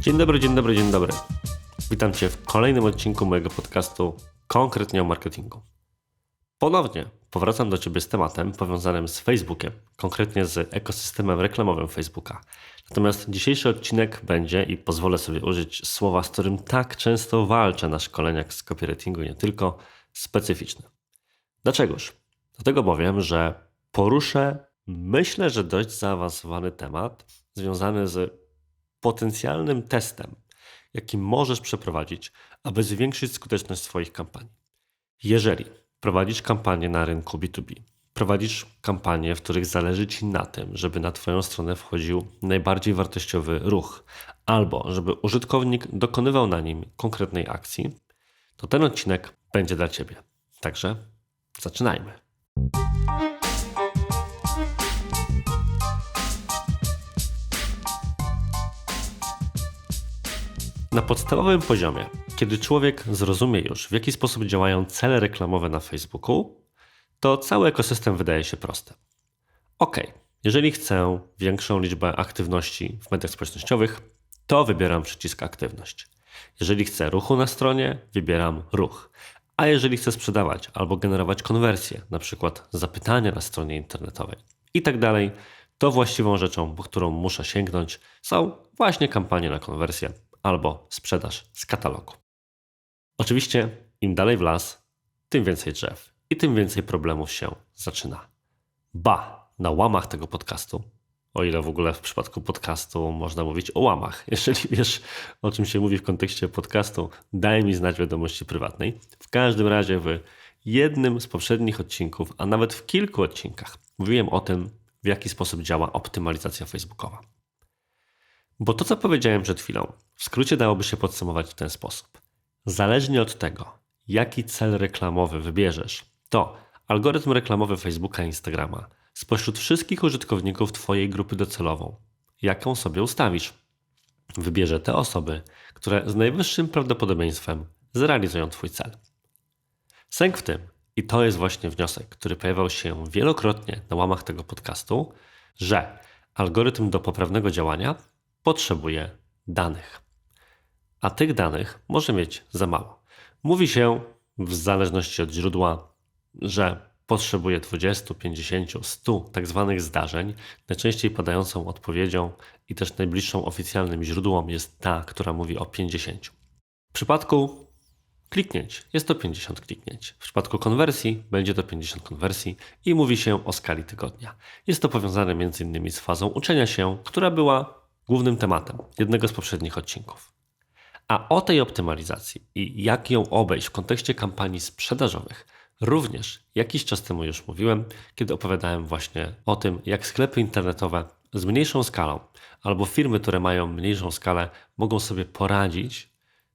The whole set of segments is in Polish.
Dzień dobry, dzień dobry, dzień dobry. Witam Cię w kolejnym odcinku mojego podcastu konkretnie o marketingu. Ponownie powracam do Ciebie z tematem powiązanym z Facebookiem, konkretnie z ekosystemem reklamowym Facebooka. Natomiast dzisiejszy odcinek będzie, i pozwolę sobie użyć słowa, z którym tak często walczę na szkoleniach z copywritingu, nie tylko, specyficzny. Dlaczegoż? Dlatego bowiem, że poruszę, myślę, że dość zaawansowany temat związany z potencjalnym testem, jaki możesz przeprowadzić, aby zwiększyć skuteczność swoich kampanii. Jeżeli prowadzisz kampanię na rynku B2B, prowadzisz kampanie, w których zależy Ci na tym, żeby na Twoją stronę wchodził najbardziej wartościowy ruch, albo żeby użytkownik dokonywał na nim konkretnej akcji, to ten odcinek będzie dla Ciebie. Także zaczynajmy. Na podstawowym poziomie, kiedy człowiek zrozumie już, w jaki sposób działają cele reklamowe na Facebooku, to cały ekosystem wydaje się prosty. Ok, jeżeli chcę większą liczbę aktywności w mediach społecznościowych, to wybieram przycisk aktywność. Jeżeli chcę ruchu na stronie, wybieram ruch. A jeżeli chcę sprzedawać albo generować konwersję, na przykład zapytania na stronie internetowej i tak dalej, to właściwą rzeczą, po którą muszę sięgnąć, są właśnie kampanie na konwersję albo sprzedaż z katalogu. Oczywiście, im dalej w las, tym więcej drzew i tym więcej problemów się zaczyna. Ba, na łamach tego podcastu, o ile w ogóle w przypadku podcastu można mówić o łamach. Jeżeli wiesz, o czym się mówi w kontekście podcastu, daj mi znać wiadomości prywatnej. W każdym razie w jednym z poprzednich odcinków, a nawet w kilku odcinkach, mówiłem o tym, w jaki sposób działa optymalizacja facebookowa. Bo to, co powiedziałem przed chwilą, w skrócie dałoby się podsumować w ten sposób. Zależnie od tego, jaki cel reklamowy wybierzesz, to algorytm reklamowy Facebooka i Instagrama spośród wszystkich użytkowników Twojej grupy docelową, jaką sobie ustawisz, wybierze te osoby, które z najwyższym prawdopodobieństwem zrealizują Twój cel. Sęk w tym, i to jest właśnie wniosek, który pojawiał się wielokrotnie na łamach tego podcastu, że algorytm do poprawnego działania potrzebuje danych. A tych danych może mieć za mało. Mówi się, w zależności od źródła, że potrzebuje 20, 50, 100 tak zwanych zdarzeń. Najczęściej padającą odpowiedzią i też najbliższą oficjalnym źródłom jest ta, która mówi o 50. W przypadku kliknięć jest to 50 kliknięć. W przypadku konwersji będzie to 50 konwersji i mówi się o skali tygodnia. Jest to powiązane m.in. z fazą uczenia się, która była głównym tematem jednego z poprzednich odcinków. A o tej optymalizacji i jak ją obejść w kontekście kampanii sprzedażowych, również jakiś czas temu już mówiłem, kiedy opowiadałem właśnie o tym, jak sklepy internetowe z mniejszą skalą albo firmy, które mają mniejszą skalę, mogą sobie poradzić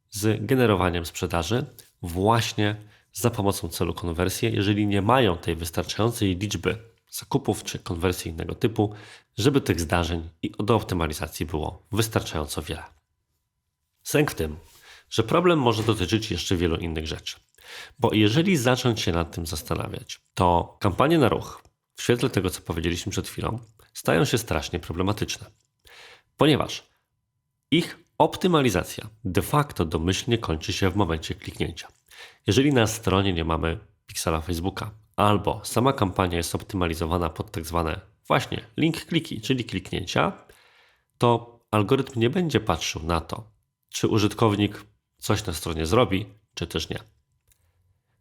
z generowaniem sprzedaży właśnie za pomocą celu konwersji, jeżeli nie mają tej wystarczającej liczby zakupów czy konwersji innego typu, żeby tych zdarzeń i do optymalizacji było wystarczająco wiele. Sęk w tym, że problem może dotyczyć jeszcze wielu innych rzeczy. Bo jeżeli zacząć się nad tym zastanawiać, to kampanie na ruch, w świetle tego, co powiedzieliśmy przed chwilą, stają się strasznie problematyczne. Ponieważ ich optymalizacja de facto domyślnie kończy się w momencie kliknięcia. Jeżeli na stronie nie mamy piksela Facebooka, albo sama kampania jest optymalizowana pod tak zwane właśnie link kliki, czyli kliknięcia, to algorytm nie będzie patrzył na to, czy użytkownik coś na stronie zrobi, czy też nie.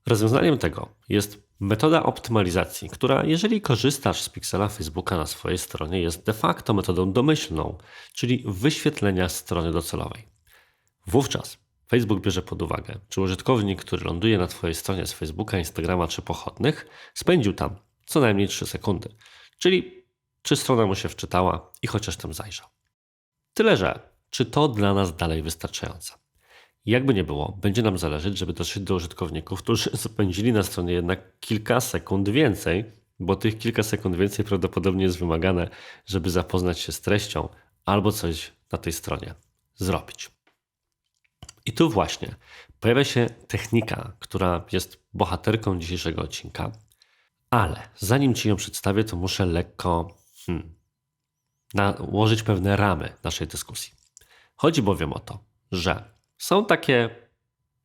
Rozwiązaniem tego jest metoda optymalizacji, która, jeżeli korzystasz z piksela Facebooka na swojej stronie, jest de facto metodą domyślną, czyli wyświetlenia strony docelowej. Wówczas Facebook bierze pod uwagę, czy użytkownik, który ląduje na Twojej stronie z Facebooka, Instagrama czy pochodnych, spędził tam co najmniej 3 sekundy, czyli czy strona mu się wczytała i chociaż tam zajrzał. Tyle, że czy to dla nas dalej wystarczające? Jakby nie było, będzie nam zależeć, żeby dotrzeć do użytkowników, którzy spędzili na stronie jednak kilka sekund więcej, bo tych kilka sekund więcej prawdopodobnie jest wymagane, żeby zapoznać się z treścią albo coś na tej stronie zrobić. tu właśnie pojawia się technika, która jest bohaterką dzisiejszego odcinka, ale zanim Ci ją przedstawię, to muszę lekko hmm, nałożyć pewne ramy naszej dyskusji. Chodzi bowiem o to, że są takie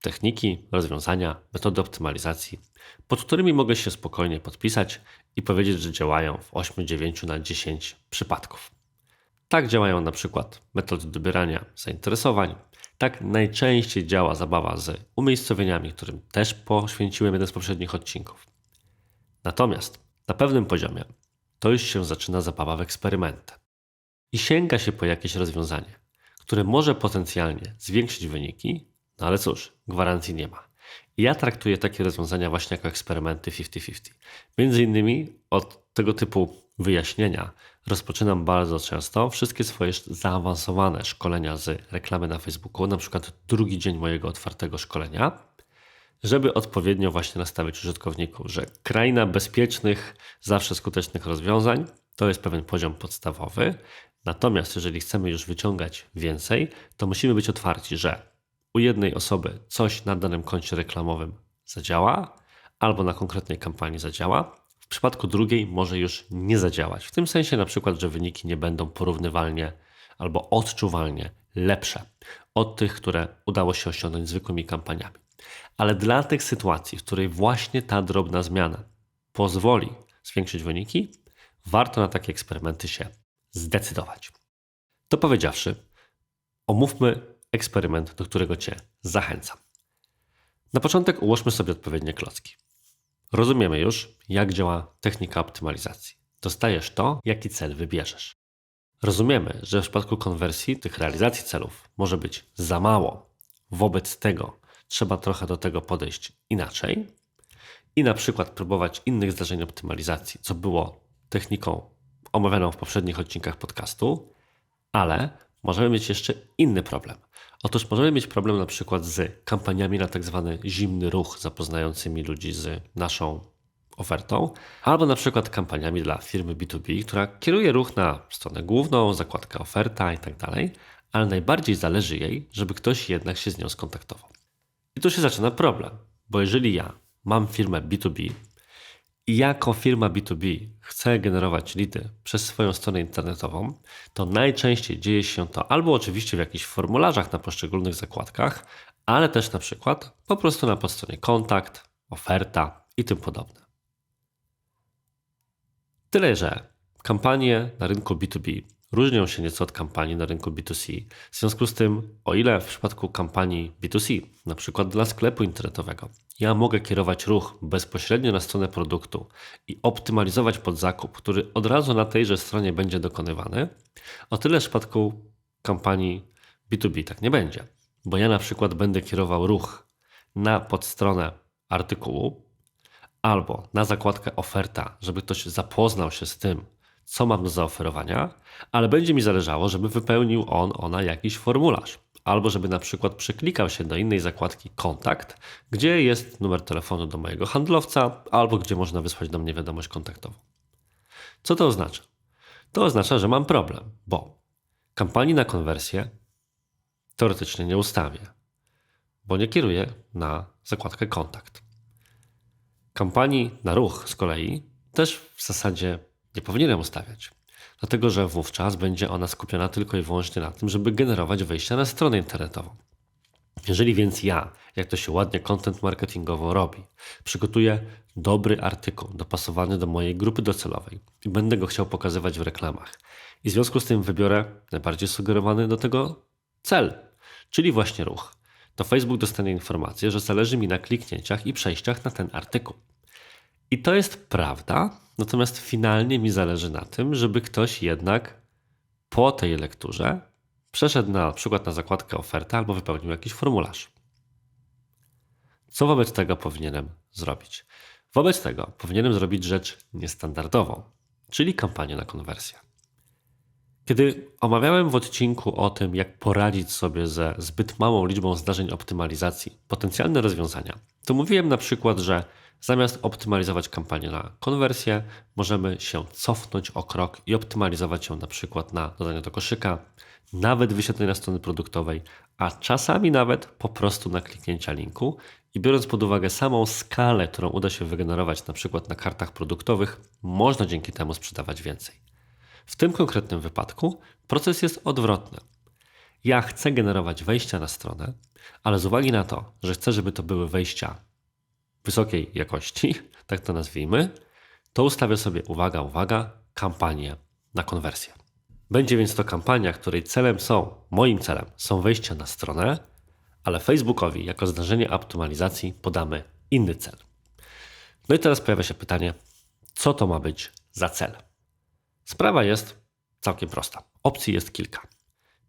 techniki, rozwiązania, metody optymalizacji, pod którymi mogę się spokojnie podpisać i powiedzieć, że działają w 8, 9 na 10 przypadków. Tak działają na przykład metody dobierania zainteresowań, tak najczęściej działa zabawa z umiejscowieniami, którym też poświęciłem jeden z poprzednich odcinków. Natomiast na pewnym poziomie to już się zaczyna zabawa w eksperymenty. I sięga się po jakieś rozwiązanie, które może potencjalnie zwiększyć wyniki, no ale cóż, gwarancji nie ma. Ja traktuję takie rozwiązania właśnie jako eksperymenty 50-50. Między innymi od tego typu wyjaśnienia rozpoczynam bardzo często wszystkie swoje zaawansowane szkolenia z reklamy na Facebooku, na przykład drugi dzień mojego otwartego szkolenia, żeby odpowiednio właśnie nastawić użytkowników, że kraina bezpiecznych, zawsze skutecznych rozwiązań to jest pewien poziom podstawowy. Natomiast jeżeli chcemy już wyciągać więcej, to musimy być otwarci, że u jednej osoby coś na danym koncie reklamowym zadziała, albo na konkretnej kampanii zadziała, w przypadku drugiej może już nie zadziałać. W tym sensie na przykład, że wyniki nie będą porównywalnie albo odczuwalnie lepsze od tych, które udało się osiągnąć zwykłymi kampaniami. Ale dla tych sytuacji, w której właśnie ta drobna zmiana pozwoli zwiększyć wyniki, warto na takie eksperymenty się zdecydować. To powiedziawszy, omówmy eksperyment, do którego Cię zachęcam. Na początek ułożmy sobie odpowiednie klocki. Rozumiemy już, jak działa technika optymalizacji. Dostajesz to, jaki cel wybierzesz. Rozumiemy, że w przypadku konwersji tych realizacji celów może być za mało. Wobec tego trzeba trochę do tego podejść inaczej i na przykład próbować innych zdarzeń optymalizacji, co było techniką omawianą w poprzednich odcinkach podcastu, ale możemy mieć jeszcze inny problem. Otóż możemy mieć problem na przykład z kampaniami na tak zwany zimny ruch, zapoznającymi ludzi z naszą ofertą, albo na przykład kampaniami dla firmy B2B, która kieruje ruch na stronę główną, zakładkę oferta i tak ale najbardziej zależy jej, żeby ktoś jednak się z nią skontaktował. I tu się zaczyna problem, bo jeżeli ja mam firmę B2B, i jako firma B2B chce generować lidy przez swoją stronę internetową, to najczęściej dzieje się to albo oczywiście w jakichś formularzach na poszczególnych zakładkach, ale też na przykład po prostu na podstronie kontakt, oferta i tym podobne. Tyle, że kampanie na rynku B2B różnią się nieco od kampanii na rynku B2C. W związku z tym, o ile w przypadku kampanii B2C, na przykład dla sklepu internetowego, ja mogę kierować ruch bezpośrednio na stronę produktu i optymalizować pod zakup, który od razu na tejże stronie będzie dokonywany, o tyle w przypadku kampanii B2B tak nie będzie. Bo ja na przykład będę kierował ruch na podstronę artykułu albo na zakładkę oferta, żeby ktoś zapoznał się z tym, co mam do zaoferowania, ale będzie mi zależało, żeby wypełnił on, ona jakiś formularz. Albo żeby na przykład przeklikał się do innej zakładki kontakt, gdzie jest numer telefonu do mojego handlowca, albo gdzie można wysłać do mnie wiadomość kontaktową. Co to oznacza? To oznacza, że mam problem, bo kampanii na konwersję teoretycznie nie ustawię, bo nie kieruję na zakładkę kontakt. Kampanii na ruch z kolei też w zasadzie nie powinienem ustawiać, dlatego że wówczas będzie ona skupiona tylko i wyłącznie na tym, żeby generować wejścia na stronę internetową. Jeżeli więc ja, jak to się ładnie content marketingowo robi, przygotuję dobry artykuł dopasowany do mojej grupy docelowej i będę go chciał pokazywać w reklamach, i w związku z tym wybiorę najbardziej sugerowany do tego cel, czyli właśnie ruch, to Facebook dostanie informację, że zależy mi na kliknięciach i przejściach na ten artykuł. I to jest prawda, natomiast finalnie mi zależy na tym, żeby ktoś jednak po tej lekturze przeszedł na przykład na zakładkę oferta albo wypełnił jakiś formularz. Co wobec tego powinienem zrobić? Wobec tego powinienem zrobić rzecz niestandardową, czyli kampanię na konwersję. Kiedy omawiałem w odcinku o tym, jak poradzić sobie ze zbyt małą liczbą zdarzeń optymalizacji, potencjalne rozwiązania, to mówiłem na przykład, że zamiast optymalizować kampanię na konwersję, możemy się cofnąć o krok i optymalizować ją na przykład na dodanie do koszyka, nawet wyświetlenia strony produktowej, a czasami nawet po prostu na kliknięcia linku. I biorąc pod uwagę samą skalę, którą uda się wygenerować na przykład na kartach produktowych, można dzięki temu sprzedawać więcej. W tym konkretnym wypadku proces jest odwrotny. Ja chcę generować wejścia na stronę, ale z uwagi na to, że chcę, żeby to były wejścia wysokiej jakości, tak to nazwijmy, to ustawię sobie, uwaga, uwaga, kampanię na konwersję. Będzie więc to kampania, której celem są, moim celem, są wejścia na stronę, ale Facebookowi jako zdarzenie optymalizacji podamy inny cel. No i teraz pojawia się pytanie, co to ma być za cel? Sprawa jest całkiem prosta. Opcji jest kilka.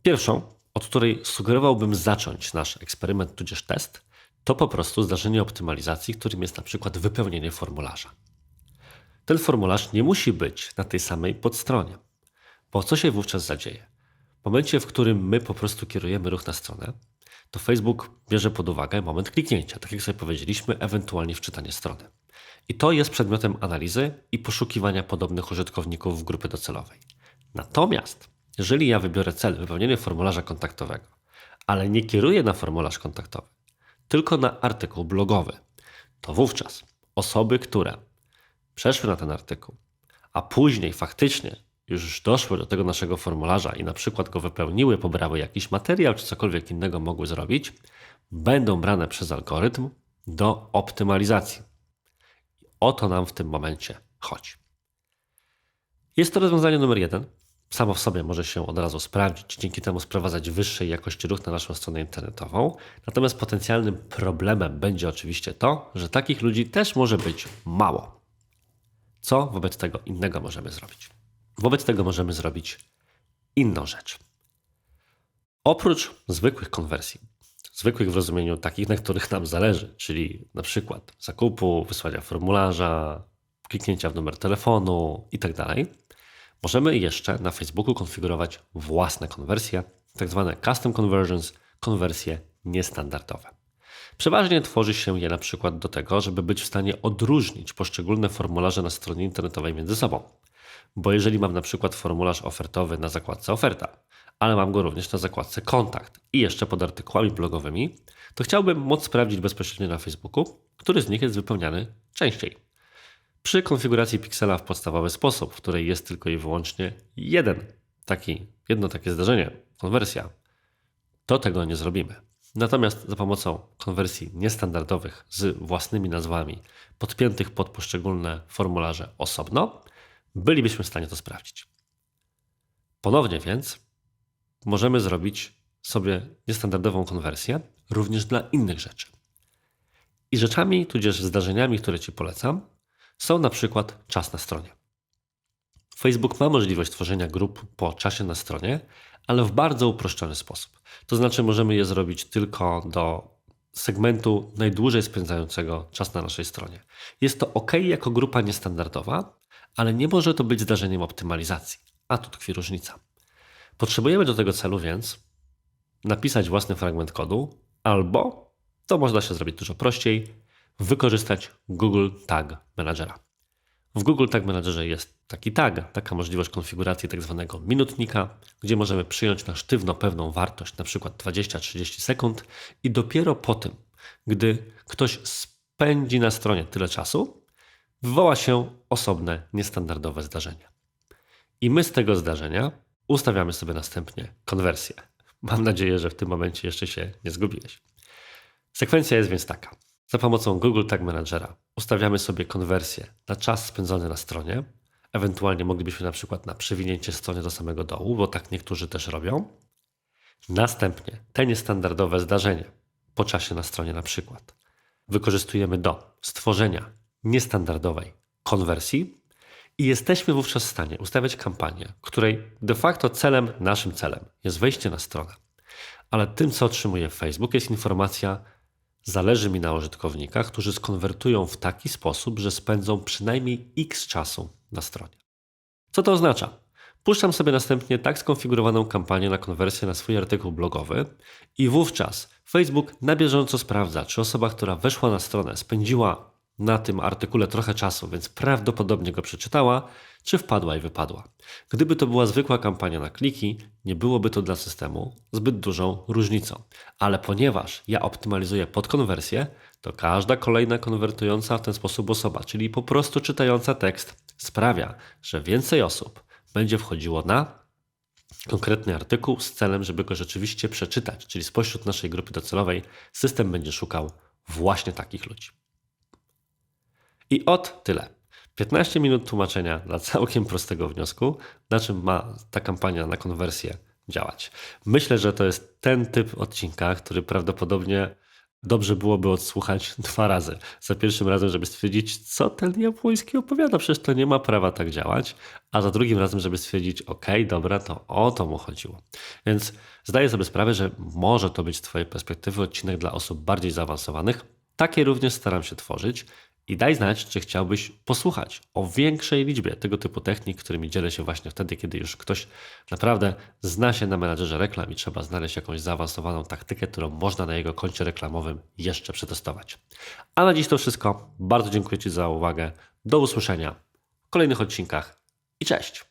Pierwszą, od której sugerowałbym zacząć nasz eksperyment tudzież test, to po prostu zdarzenie optymalizacji, którym jest na przykład wypełnienie formularza. Ten formularz nie musi być na tej samej podstronie. Bo co się wówczas zadzieje? W momencie, w którym my po prostu kierujemy ruch na stronę, to Facebook bierze pod uwagę moment kliknięcia, tak jak sobie powiedzieliśmy, ewentualnie wczytanie strony. I to jest przedmiotem analizy i poszukiwania podobnych użytkowników w grupy docelowej. Natomiast, jeżeli ja wybiorę cel wypełnienie formularza kontaktowego, ale nie kieruję na formularz kontaktowy, tylko na artykuł blogowy, to wówczas osoby, które przeszły na ten artykuł, a później faktycznie już doszły do tego naszego formularza i na przykład go wypełniły, pobrały jakiś materiał czy cokolwiek innego mogły zrobić, będą brane przez algorytm do optymalizacji. O to nam w tym momencie chodzi. Jest to rozwiązanie numer jeden. Samo w sobie może się od razu sprawdzić, dzięki temu sprowadzać wyższej jakości ruch na naszą stronę internetową. Natomiast potencjalnym problemem będzie oczywiście to, że takich ludzi też może być mało. Co wobec tego innego możemy zrobić? Wobec tego możemy zrobić inną rzecz. Oprócz zwykłych konwersji, zwykłych w rozumieniu takich, na których nam zależy, czyli na przykład zakupu, wysłania formularza, kliknięcia w numer telefonu itd., tak możemy jeszcze na Facebooku konfigurować własne konwersje, tak zwane custom conversions, konwersje niestandardowe. Przeważnie tworzy się je na przykład do tego, żeby być w stanie odróżnić poszczególne formularze na stronie internetowej między sobą. Bo jeżeli mam na przykład formularz ofertowy na zakładce oferta, ale mam go również na zakładce kontakt i jeszcze pod artykułami blogowymi, to chciałbym móc sprawdzić bezpośrednio na Facebooku, który z nich jest wypełniany częściej. Przy konfiguracji piksela w podstawowy sposób, w której jest tylko i wyłącznie jeden taki, jedno takie zdarzenie, konwersja, to tego nie zrobimy. Natomiast za pomocą konwersji niestandardowych z własnymi nazwami, podpiętych pod poszczególne formularze osobno, bylibyśmy w stanie to sprawdzić. Ponownie więc możemy zrobić sobie niestandardową konwersję również dla innych rzeczy. I rzeczami, tudzież zdarzeniami, które Ci polecam, są na przykład czas na stronie. Facebook ma możliwość tworzenia grup po czasie na stronie, ale w bardzo uproszczony sposób. To znaczy, możemy je zrobić tylko do segmentu najdłużej spędzającego czas na naszej stronie. Jest to ok jako grupa niestandardowa, ale nie może to być zdarzeniem optymalizacji. A tu tkwi różnica. Potrzebujemy do tego celu więc napisać własny fragment kodu, albo, to można się zrobić dużo prościej, wykorzystać Google Tag Managera. W Google Tag Managerze jest taki tag, taka możliwość konfiguracji tak zwanego minutnika, gdzie możemy przyjąć na sztywno pewną wartość, na przykład 20-30 sekund i dopiero po tym, gdy ktoś spędzi na stronie tyle czasu, wywoła się osobne, niestandardowe zdarzenie. I my z tego zdarzenia ustawiamy sobie następnie konwersję. Mam nadzieję, że w tym momencie jeszcze się nie zgubiłeś. Sekwencja jest więc taka. Za pomocą Google Tag Managera ustawiamy sobie konwersję na czas spędzony na stronie. Ewentualnie moglibyśmy na przykład na przewinięcie strony do samego dołu, bo tak niektórzy też robią. Następnie te niestandardowe zdarzenie po czasie na stronie na przykład wykorzystujemy do stworzenia niestandardowej konwersji i jesteśmy wówczas w stanie ustawiać kampanię, której de facto celem, naszym celem jest wejście na stronę. Ale tym, co otrzymuje Facebook, jest informacja, zależy mi na użytkownikach, którzy skonwertują w taki sposób, że spędzą przynajmniej x czasu na stronie. Co to oznacza? Puszczam sobie następnie tak skonfigurowaną kampanię na konwersję na swój artykuł blogowy i wówczas Facebook na bieżąco sprawdza, czy osoba, która weszła na stronę, spędziła na tym artykule trochę czasu, więc prawdopodobnie go przeczytała, czy wpadła i wypadła. Gdyby to była zwykła kampania na kliki, nie byłoby to dla systemu zbyt dużą różnicą. Ale ponieważ ja optymalizuję pod konwersję, to każda kolejna konwertująca w ten sposób osoba, czyli po prostu czytająca tekst, sprawia, że więcej osób będzie wchodziło na konkretny artykuł z celem, żeby go rzeczywiście przeczytać. Czyli spośród naszej grupy docelowej system będzie szukał właśnie takich ludzi. I od tyle. 15 minut tłumaczenia dla całkiem prostego wniosku, na czym ma ta kampania na konwersję działać. Myślę, że to jest ten typ odcinka, który prawdopodobnie dobrze byłoby odsłuchać dwa razy. Za pierwszym razem, żeby stwierdzić, co ten Jabłoński opowiada, przecież to nie ma prawa tak działać, a za drugim razem, żeby stwierdzić, ok, dobra, to o to mu chodziło. Więc zdaję sobie sprawę, że może to być z Twojej perspektywy odcinek dla osób bardziej zaawansowanych. Takie również staram się tworzyć. I daj znać, czy chciałbyś posłuchać o większej liczbie tego typu technik, którymi dzielę się właśnie wtedy, kiedy już ktoś naprawdę zna się na menadżerze reklam i trzeba znaleźć jakąś zaawansowaną taktykę, którą można na jego koncie reklamowym jeszcze przetestować. A na dziś to wszystko. Bardzo dziękuję Ci za uwagę. Do usłyszenia w kolejnych odcinkach i cześć!